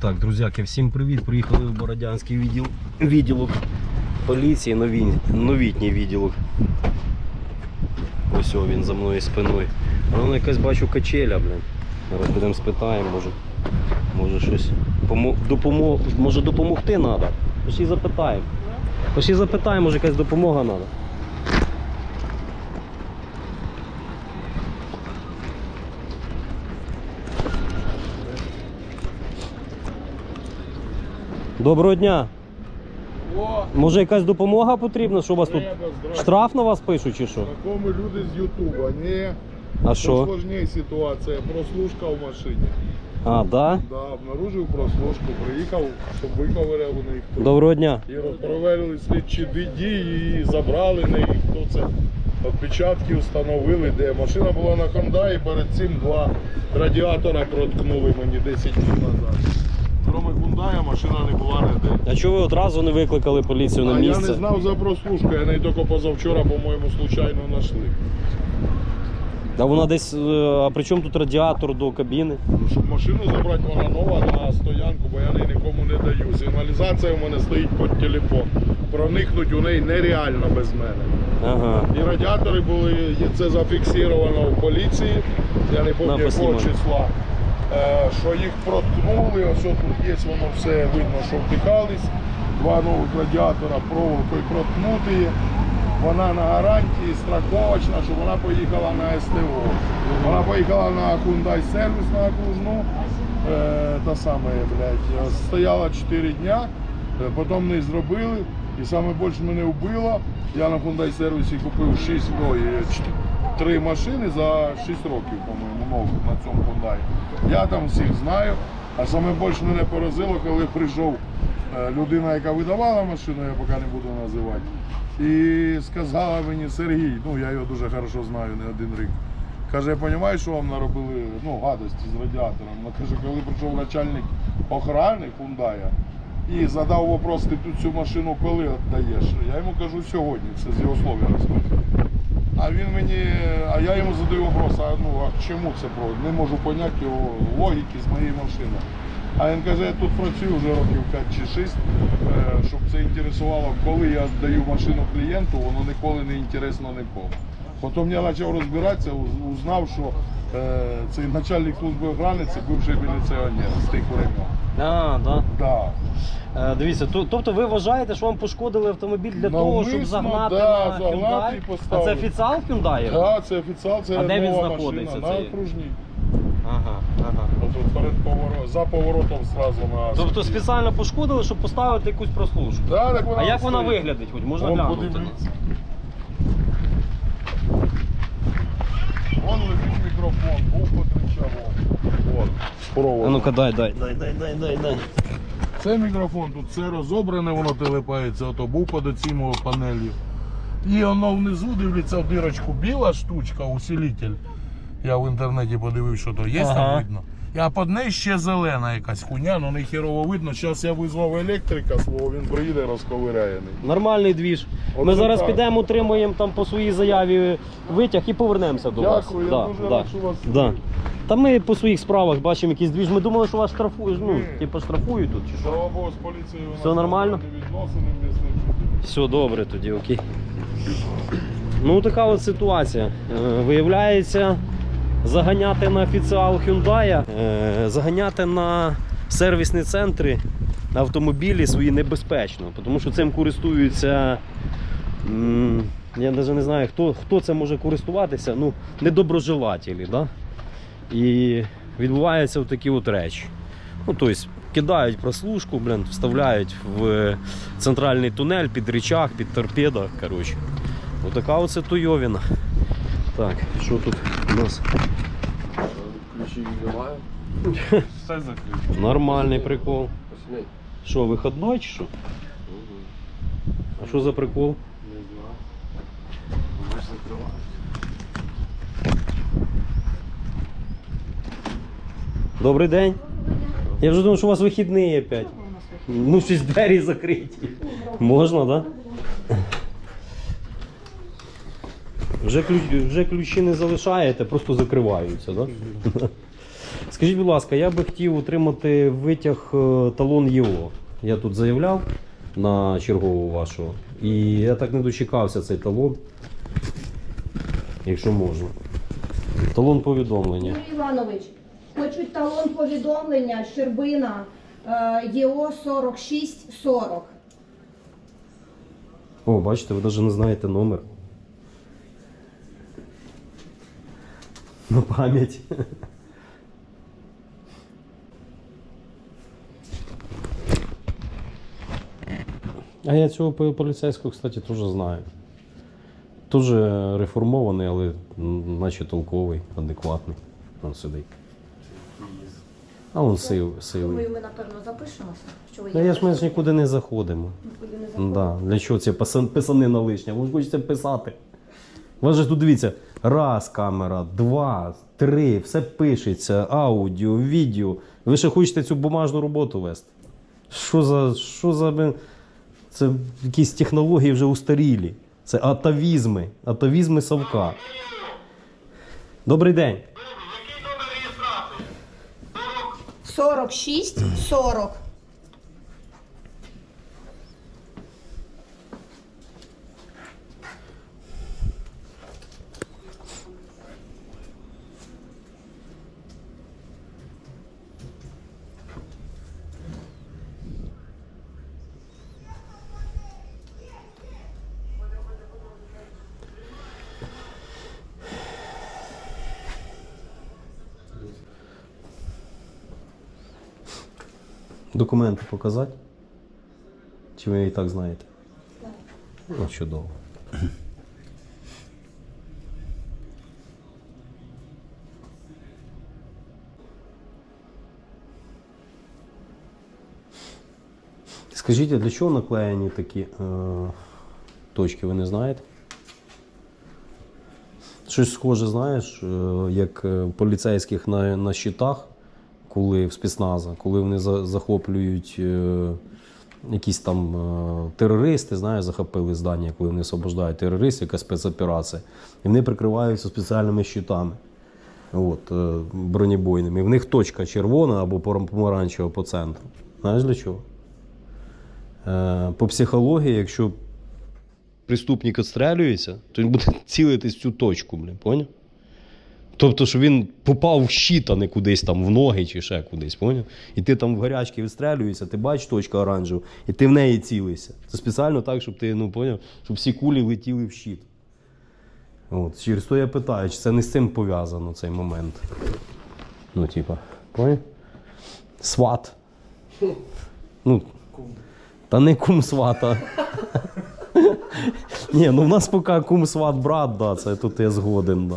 Так, друзяки, всім привіт. Приїхали в Бородянський відділ, відділок поліції, нові, новітній відділок. Ось о, він за мною спиною. Воно якась бачу качеля, блин. Зараз підемо спитаємо, може. Може щось. Помо... Допомо... Може допомогти треба. Пошли запитаємо. Пошли запитаємо, може якась допомога треба. Доброго дня. О, Може якась допомога потрібна, що у вас тут треба, здрасте. штраф на вас пишуть чи що? Знакомі люди з Ютуба. Ні, А що? сложніша ситуація. Прослушка в машині. А, да? Да, обнаружив прослушку, приїхав, щоб виковиряв у них. Доброго дня. І провели слідчі дії і забрали на їх. Хто це? Отпечатки встановили, де машина була на Honda і перед цим два радіатора проткнули мені 10 днів назад. Кроме Hyundai машина не була ніде. А чого ви одразу не викликали поліцію на А я місце? не знав за прослушку, я неї тільки позавчора, по-моєму, случайно знайшли. А вона десь. е, А при чому тут радіатор до кабіни? Ну, Щоб машину забрати, вона нова на стоянку, бо я неї нікому не даю. Сигналізація в мене стоїть під телефон. Проникнути у неї нереально без мене. Ага. І радіатори були, і це зафіксовано в поліції, я не пам'ятаю якого числа. Е, Що їх проткнули, ось тут є, воно все видно, що втикались. Два нових радіатора проволокою проткнуті. Вона на гарантії, страховочна, щоб вона поїхала на СТО. Вона поїхала на Hyundai сервіс на окружну. Е, та саме, блядь, стояла 4 дня, е, потім не зробили. І саме більше мене вбило. Я на Hyundai сервісі купив 6, ой, 3 машини за 6 років, по-моєму, нових на цьому Hyundai. Я там всіх знаю. А саме більше мене поразило, коли прийшов е, людина, яка видавала машину, я поки не буду називати. І сказала мені Сергій, ну я його дуже добре знаю, не один рік. Каже, я розумію, що вам наробили ну, гадості з радіатором. Ну, каже, коли прийшов начальник охорони Хундая і задав вопрос, ти тут цю машину коли віддаєш? Я йому кажу сьогодні, це з його слов я розказую. А він мені, а я йому задаю вопрос, а ну а чому це про? Не можу поняти його логіки з моєї машини. А він каже, я тут працюю вже років 5 чи 6, е, щоб це інтересувало, коли я даю машину клієнту, воно ніколи не інтересно нікому. Потім я почав розбиратися, узнав, що е, цей начальник служби охорони це бивший міліціонер з тих времен. А, да. Да. Е, дивіться, то- тобто ви вважаєте, що вам пошкодили автомобіль для того, щоб Навмисно, загнати да, на загнати Hyundai? А поставити. це офіціал Hyundai? Да, це офіціал, це А де він нова знаходиться, машина, цей? на окружній. Ага, ага. Отут перед поворотом, за поворотом зразу на Тобто спеціально пошкодили, щоб поставити якусь прослушку. Да, так вона А як вона стоїть. виглядить? Хоч можна Вон, глянути? подивіться. Вон лежить мікрофон, був потричав. Вон, А ну-ка дай, дай, дай, дай, дай, дай, дай. Це мікрофон, тут все розобране, воно телепається, ото був під оцім панелью. І воно внизу дивиться в дирочку біла штучка, усилитель. Я в інтернеті подивився, що то є Ага. там видно. А під нею ще зелена якась хуйня, ну не хірово видно. Зараз я визвав електрика свого, він приїде розковиряє. Нормальний двіж. Ми зараз так. підемо, отримуємо там по своїй заяві витяг і повернемося до вас. Дякую, я дуже рад, що вас да. Та ми по своїх справах бачимо якийсь двіж. Ми думали, що вас штрафують, ну, типу штрафують тут чи що. Слава Богу, з поліцією у нас Все нормально? нормальні відносини, ми з ним. Все добре тоді, окей. Ну така от ситуація. Е, Виявляється, заганяти на офіціал Hyundai, е, заганяти на сервісні центри автомобілі свої небезпечно, тому що цим користуються. м, Я навіть не знаю, хто, хто це може користуватися, ну, недоброжелателі. Да? І відбуваються такі от речі. Ну, тобто, кидають прослушку, блін, вставляють в центральний тунель під речах, під торпедо. Коротше. Отака оце туйовіна. Так, що тут у нас? Ключі немає. Все закрито. Нормальний прикол. Що, виходной чи що? А що за прикол? Не знаю. Бачиш, закриваєш. Добрий день. Я вже думав, що у вас вихідний опять. Ну, щось двері закриті. Можна, так? Вже, ключ, вже ключі не залишаєте, просто закриваються, так? Скажіть, будь ласка, я би хотів отримати витяг е, талон ЄО. Я тут заявляв на чергову вашу. І я так не дочекався цей талон. Якщо можна. Талон повідомлення. Іванович, хочуть талон повідомлення Щербина е, ЄО 4640. О, бачите, ви навіть не знаєте номер. На пам'ять. А я цього поліцейського, кстати, теж знаю. Теж реформований, але наче толковий, адекватний. Він сидить. А він сив, сивий. ми, напевно, запишемося, що ви Та я ж ми ж нікуди не заходимо. нікуди не заходите. Да, для чого ці писан- писанина лишня? Ви ж хочете писати. У вас же тут дивіться, раз камера, два, три, все пишеться, аудіо, відео. Ви ще хочете цю бумажну роботу вести. Що за. Що за. блін, Це якісь технології вже устарілі. Це атавізми. Атавізми Савка. Добрий день. 4640. Документи показати? Чи ви і так знаєте? Ну, чудово. Скажіть, для чого наклеєні такі е, точки, ви не знаєте? Щось схоже, знаєш, е, як е, поліцейських на, на щитах, коли в спецназа, коли вони захоплюють е, якісь там е, терористи, знаєш, захопили здання, коли вони освобождають терористів, яка спецоперація, і вони прикриваються спеціальними щитами. От, е, бронебойними. І в них точка червона або помаранчева по центру. Знаєш для чого? По психології, якщо преступник відстрелюється, то він буде цілитись в цю точку, блін, поняв? Тобто, що він попав в щит, а не кудись там в ноги чи ще кудись, поняв? І ти там в гарячки відстрелюєшся, ти бачиш точку оранжеву, і ти в неї цілишся. Це спеціально так, щоб ти, ну, поняв, щоб всі кулі летіли в щит. От, через то я питаю, чи це не з цим пов'язано цей момент. Ну, типа, поняв? Сват. Ну, та не кум свата. Ні, ну в нас поки кум сват брат, да, це тут я згоден, да.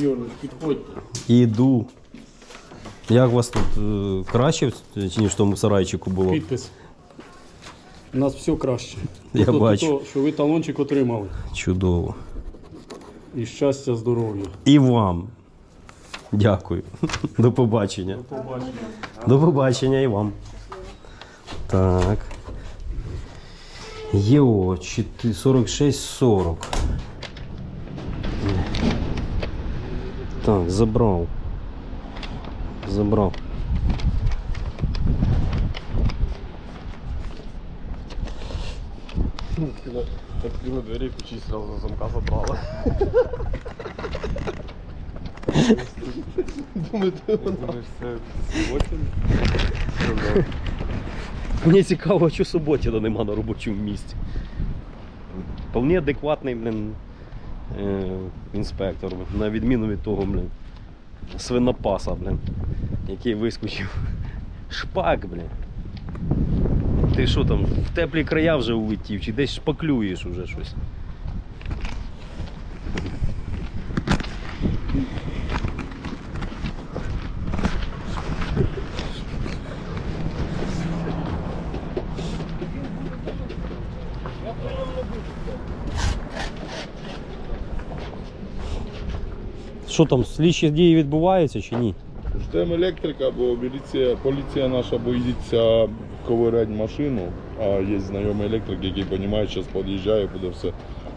Юрій, підходьте. Іду. Як у вас тут е, краще, ніж в тому сарайчику було? Підпис. У нас все краще. Я Тобто бачу. то, що ви талончик отримали. Чудово. І щастя, здоров'я. І вам. Дякую. До побачення. Побачення. До побачення і вам. Так. ЄО 4640. Так, забрав. Забрав. Открыла двери, ключи сразу за замка забрала. Думаю, Думаєш, це Мені цікаво, що Суботіна нема на робочому місці. Вполне адекватний, блін, е, інспектор, на відміну від того, блін, свинопаса, блін, який вискочив. Шпак, блін. Ти що там, в теплі края вже улетів, чи десь шпаклюєш уже щось? Що там, слідчі дії відбуваються чи ні? Ждемо електрика, бо міліція, поліція наша боїться ковиряти машину, а є знайомий електрик, який розуміє, що зараз під'їжджає, буде все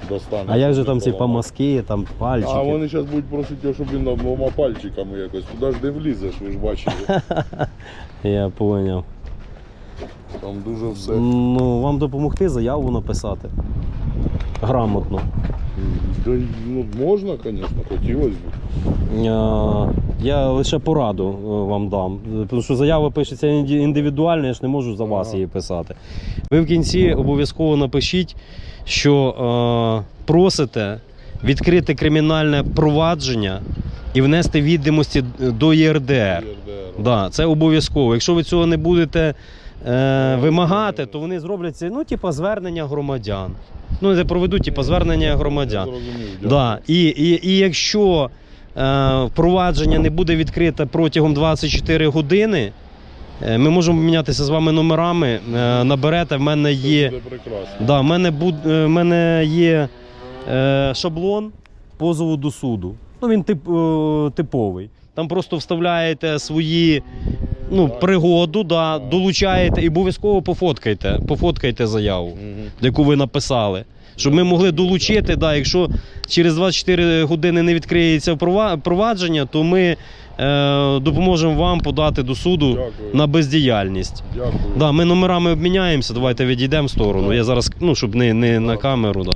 достане. А як же там ці помазки, там пальчики? А вони зараз будуть просити, його, щоб він обламав пальчиками якось. Туди ж не влізеш, ви ж бачили. Я поняв. Там дуже все. Ну, вам допомогти заяву написати. Грамотно. Да, ну, можна, звісно, хотілося б. Е, Я лише пораду е, вам дам. Тому що заява пишеться інді- індивідуально, я ж не можу за вас Ага. її писати. Ви в кінці обов'язково напишіть, що е, просите відкрити кримінальне провадження і внести відомості до ЄРДР. ЄРДР. Да, це обов'язково. Якщо ви цього не будете е, вимагати, то вони зроблять це, ну, типа, звернення громадян. Ну, не проведуть, типа, звернення громадян. Да. І, і, і якщо е, провадження не буде відкрите протягом 24 години, е, ми можемо мінятися з вами номерами. Е, наберете, в мене є. Да, в мене, буд, в мене є е, шаблон позову до суду. Ну, він тип, е, типовий. Там просто вставляєте свої ну, пригоду, да, долучаєте і обов'язково пофоткайте. Пофоткайте заяву яку ви написали. Щоб ми могли долучити, да, якщо через 24 години не відкриється провадження, то ми е, допоможемо вам подати до суду Дякую. на бездіяльність. Дякую. Да, ми номерами обміняємося, давайте відійдемо в сторону. Я зараз, ну, щоб не, не на камеру. Да.